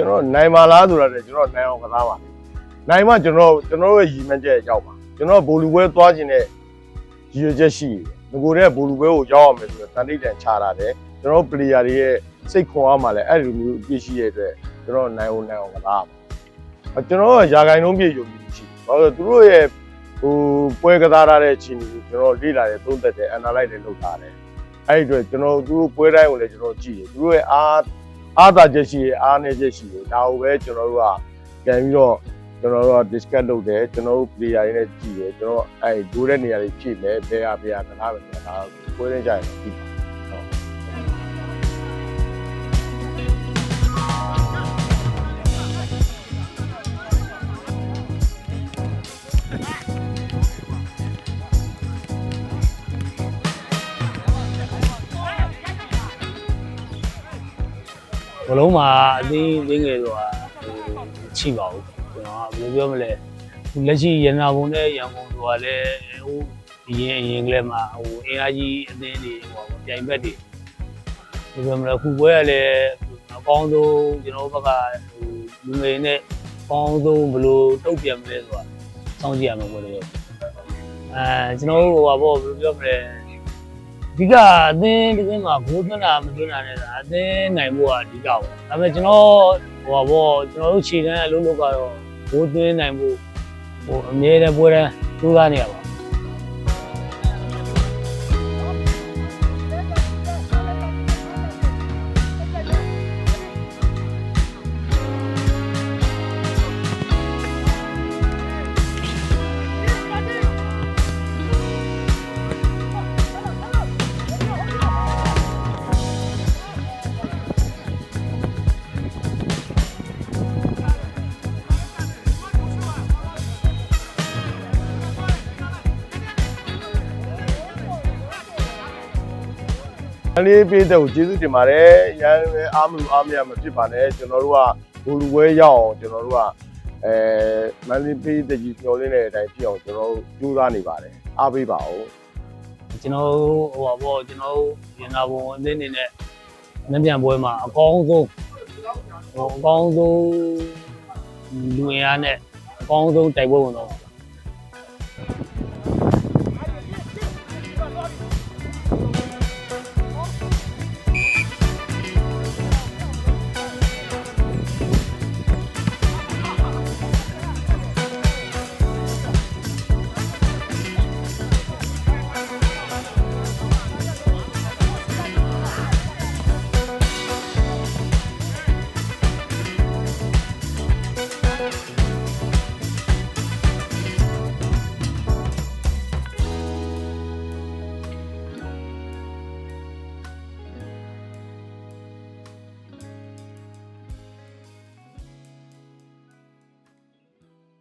ကျွန်တော်နိုင်ပါလားဆိုတာလည်းကျွန်တော်နိုင်အောင်ကစားပါနိုင်မှကျွန်တော်ကျွန်တော်ရဲ့ရည်မှန်းချက်ရောက်ပါကျွန်တော်ဘိုလ်လူပွဲသွားခြင်းနဲ့ရည်ရွယ်ချက်ရှိတယ်ငကိုတဲ့ဘိုလ်လူပွဲကိုရောက်အောင်မယ်ဆိုတော့တန်တိတ်တန်ချတာတယ်ကျွန်တော် player တွေရဲ့စိတ်ခွန်အားမှလည်းအဲ့လိုမျိုးအပြည့်ရှိတဲ့အတွက်ကျွန်တော်နိုင်အောင်နိုင်အောင်ကစားပါကျွန်တော်ကယာဂိုင်လုံးပြည့်ယုံကြည်ရှိတယ်ဘာလို့လဲသူတို့ရဲ့ဟိုပွဲကစားရတဲ့အခြေအနေကိုကျွန်တော်လေ့လာတယ်သုံးသပ်တယ် analyze တယ်လုပ်ထားတယ်အဲ့ဒီအတွက်ကျွန်တော်သူတို့ပွဲတိုင်းကိုလည်းကျွန်တော်ကြည့်တယ်သူတို့ရဲ့အား အားသာချက်ရှိရအားနည်းချက်ရှိတယ်ဒါကိုပဲကျွန်တော်တို့ကပြန်ပြီးတော့ကျွန်တော်တို့က discuss လုပ်တယ်ကျွန်တော်တို့ player တွေနဲ့ကြည့်တယ်ကျွန်တော်အဲ့ဒိုးတဲ့နေရာတွေဖြည့်မယ်ဘယ်ဟာဘယ်ဟာကစားမယ်ဆိုတာဒါပွဲတိုင်းကြရင်ပြီးပါ ဘလုံးမှာအသေးသေးငယ်ဆိုတာဟိုချိပါဘူးကျွန်တော်ကဘယ်လိုပြောမလဲခုလက်ရှိရန်နာဘုံနဲ့ရန်ကုန်ဆိုတာလည်းဟိုဒီရင်အရင်ကလေးမှာဟိုအင်အားကြီးအသင်းတွေဟိုပြိုင်ဘက်တွေဘယ်လိုပြောမလဲခုပွဲကလည်းအကောင်းဆုံးကျွန်တော်ဘက်ကဟိုလူငယ်နဲ့အကောင်းဆုံးဘယ်လိုတုတ်ပြန်မလဲဆိုတာစောင့်ကြည့်ရမှာပေါ့လေအဲကျွန်တော်တို့ဟိုပါပေါ့ဘယ်လိုပြောမလဲ အဓိကအသင်းဒီကင်းမှာဂိုးသွင်းတာမသွင်းတာနဲ့ဆိုတာအသင်းနိုင်ဖို့ကအဓိကပေါ့ဒါပေမဲ့ကျွန်တော်ဟိုပါပေါ့ကျွန်တော်တို့ခြေတန်းအလုပ်လုပ်ကတော့ဂိုးသွင်းနိုင်ဖို့ဟိုအမြဲတမ်းပွဲတန်းကြိုးစားနေရပါ။ လေးပေးတဲ့ကိုကျေးဇူးတင်ပါတယ်။ရန်ပဲအားမလို့အားမရမဖြစ်ပါနဲ့။ကျွန်တော်တို့ကဘူလူဝဲရောက်အောင်ကျွန်တော်တို့ကအဲမန်လေးပေးတဲ့ကြီးမျောလင်းတဲ့အတိုင်းဖြစ်အောင်ကျွန်တော်တို့ကြိုးစားနေပါတယ်။အားပေးပါဦးကျွန်တော်တို့ဟိုပါပေါ့ကျွန်တော်တို့ရန်နာဘုံအသင်းနေနဲ့နှပြန်ပွဲမှာအကောင်းဆုံးဟိုအကောင်းဆုံးလူရင်းအားနဲ့အကောင်းဆုံးတိုက်ပွဲဝင်တော့ပါ